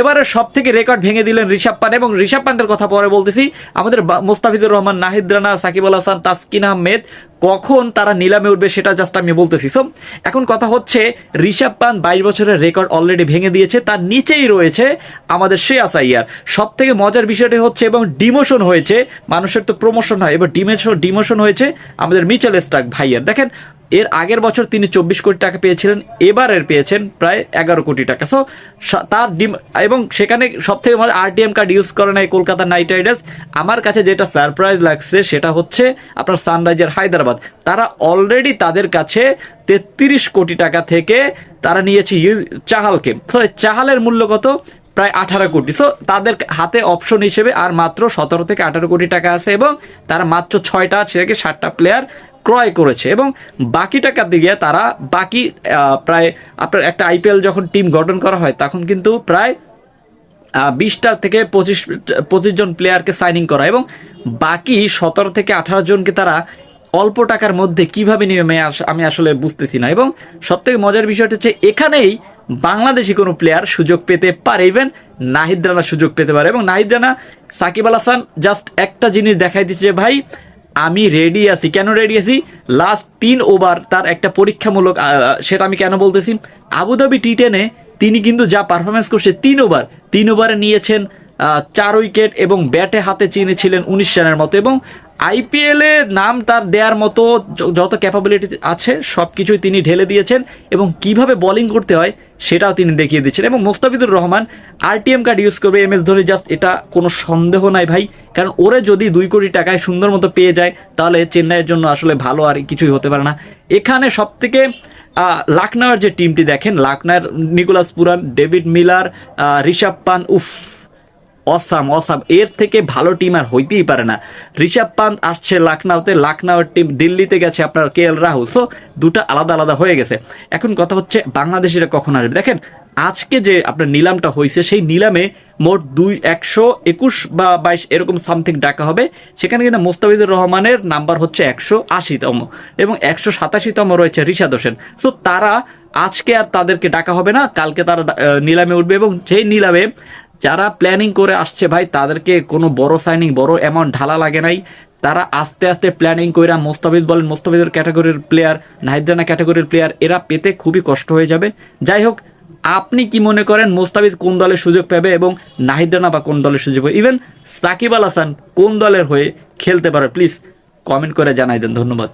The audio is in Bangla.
এবারে সব থেকে রেকর্ড ভেঙে দিলেন ঋষভ পান এবং ঋষভ পান্ডের কথা পরে বলতেছি, আমাদের মোস্তাফিজুর রহমান, নাহিদ রানা, সাকিব আল হাসান, তাসকিন আহমেদ, কখন তারা নিলামে উঠবে সেটা জাস্ট আমি বলতেছি। সো এখন কথা হচ্ছে, ঋষভ পান বাইশ বছরের রেকর্ড অলরেডি ভেঙে দিয়েছে, তার নিচেই রয়েছে আমাদের শ্রেয়াস আইয়ার সব থেকে মজার বিষয়টি হচ্ছে, এবং ডিমোশন হয়েছে, মানুষের তো প্রমোশন হয়, এবার ডিমেশন ডিমোশন হয়েছে আমাদের মিচেল স্টাক ভাইয়ার। দেখেন এর আগের বছর তিনি চব্বিশ কোটি টাকা পেয়েছিলেন, এবারের পেয়েছেন প্রায় এগারো কোটি টাকা। সো তার ডিম এবং সেখানে সব থেকে মানে আরটিএম কার্ড ইউজ করে নাই কলকাতা নাইট রাইডার্স। আমার কাছে যেটা সারপ্রাইজ লাগছে সেটা হচ্ছে আপনার সানরাইজার হায়দ্রাবাদ। তারা অলরেডি তাদের কাছে তেত্রিশ কোটি টাকা থেকে তারা নিয়েছে চাহালকে। সো চাহালের মূল্য কত? প্রায় আঠারো কোটি। সো তাদের হাতে অপশন হিসেবে আর মাত্র সতেরো থেকে আঠারো কোটি টাকা আছে এবং তারা মাত্র ছয়টা থেকে সাতটা প্লেয়ার ক্রয় করেছে এবং বাকি টাকা দিয়ে তারা বাকি প্রায় আপনার একটা আইপিএল যখন টিম গঠন করা হয়, তখন কিন্তু প্রায় বিশটা থেকে পঁচিশ পঁচিশ জন প্লেয়ারকে সাইনিং করা এবং বাকি সতেরো থেকে আঠারো জনকে তারা অল্প টাকার মধ্যে কীভাবে আমি আস- আমি আসলে বুঝতেছি না এবং সব থেকে মজার বিষয়টা হচ্ছে এখানেই বাংলাদেশি কোনো প্লেয়ার সুযোগ পেতে পারে। ইভেন নাহিদ রানা সুযোগ পেতে পারে এবং নাহিদ রানা, সাকিব আল হাসান জাস্ট একটা জিনিস দেখাই দিচ্ছে যে ভাই আমি রেডি আছি। কেন রেডি আছি? লাস্ট তিন ওভার তার একটা পরীক্ষামূলক সেটা আমি কেন বলতেছি? আবুধাবি টি টেনে তিনি কিন্তু যা পারফরমেন্স করছে, তিন ওভার তিন ওভারে নিয়েছেন চার উইকেট এবং ব্যাটে হাতে চিনেছিলেন উনিশ রানের মতো। এবং আইপিএল এ নাম তার দেওয়ার মতো যত ক্যাপাবিলিটি আছে, সবকিছুই তিনি ঢেলে দিয়েছেন এবং কীভাবে বোলিং করতে হয় সেটাও তিনি দেখিয়ে দিচ্ছেন। এবং Mustafizur Rahman RTM card use করবে এম এস ধোনি জাস্ট এটা কোনো সন্দেহ নাই ভাই। কারণ ওরে যদি দুই কোটি টাকায় সুন্দর মতো পেয়ে যায়, তাহলে চেন্নাইয়ের জন্য আসলে ভালো আর কিছুই হতে পারে না। এখানে সব থেকে লাকনাওয়ার যে টিমটি দেখেন, লাকনার Nicholas Pooran, David Miller Rishabh Pant উফ। অসাম অসাম এর থেকে ভালো টিম আর হইতেই পারে না। ঋষভ পান্ত আসছে লাখনাউতে লাখনাউর টিম দিল্লিতে গেছে আপনার কে এল রাহুল। সো দুটো আলাদা আলাদা হয়ে গেছে। এখন কথা হচ্ছে বাংলাদেশিরা কখন আসবে। দেখেন, আজকে যে আপনার নিলামটা হয়েছে সেই নিলামে মোট দুই, একশো একুশ বা বাইশ এরকম সামথিং ডাকা হবে। সেখানে কিন্তু মোস্তাফিজুর রহমানের নাম্বার হচ্ছে একশো আশিতম এবং একশো সাতাশিতম রয়েছে রিশাদ হোসেন। সো তারা আজকে আর তাদেরকে ডাকা হবে না। কালকে তারা নিলামে উঠবে এবং সেই নিলামে যারা প্ল্যানিং করে আসছে ভাই, তাদেরকে কোনো বড় সাইনিং বড় অ্যামাউন্ট ঢালা লাগে নাই। তারা আস্তে আস্তে প্ল্যানিং করে মোস্তাফিজ বলেন, মোস্তাফিজের ক্যাটাগরির প্লেয়ার নাহিদানা ক্যাটাগরির প্লেয়ার এরা পেতে খুবই কষ্ট হয়ে যাবে। যাই হোক, আপনি কি মনে করেন মোস্তাফিজ কোন দলের সুযোগ পাবে এবং নাহিদানা বা কোন দলের সুযোগ পাবে? ইভেন সাকিব আল হাসান কোন দলের হয়ে খেলতে পারে প্লিজ কমেন্ট করে জানাই দেন, ধন্যবাদ।